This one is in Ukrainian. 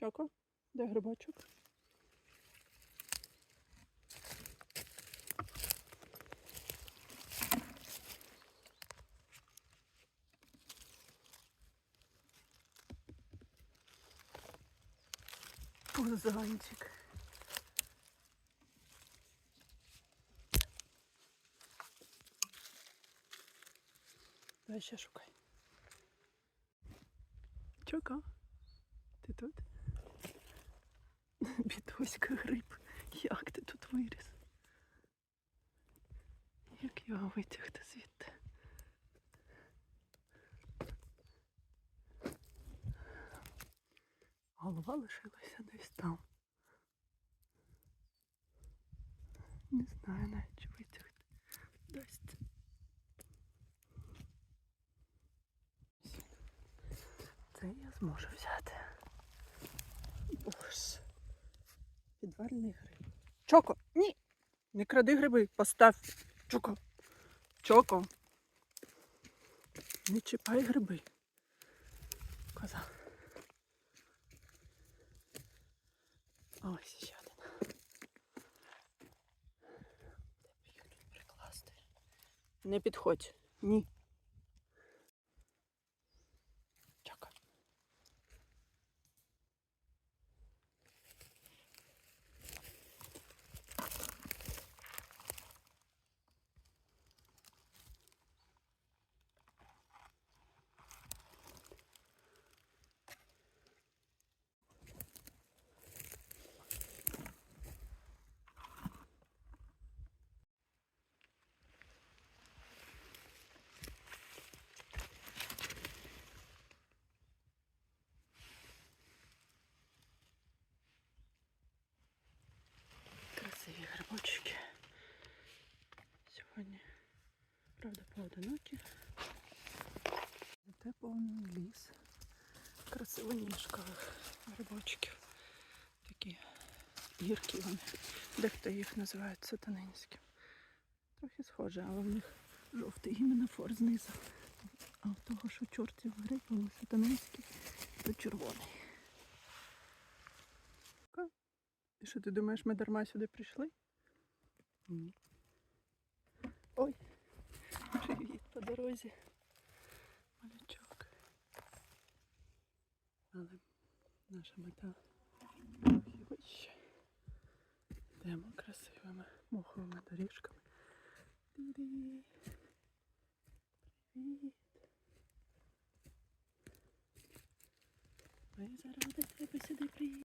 Чоко, де грибочок? Пузанчик. Давай ще шукай. Чоко, ти тут? Бідоська гриб. Як ти тут виріс? Як його витягти звідти? Голова лишилася десь там. Не знаю навіть, чи витягти. Дасть. Це я зможу взяти. Боже. Підвальний гриб. Чоко! Ні! Не кради гриби, постав. Чоко. Чоко. Не чіпай гриби. Коза. Ось ще один. Не підходь. Ні. Правда, поодинокі. Зате повний ліс красивоніжкових грибочків. Такі гіркі вони. Дехто їх називає сатанинським. Трохи схоже, але в них жовтий гіменофор знизу. А в того, що чортів гриб, вони сатанинський, то червоний. І що ти думаєш, ми дарма сюди прийшли? Ні. Ой, дорозі. Малючок. Але наша мета вище. Йдемо красивими моховими доріжками. Привіт. Ми заради тебе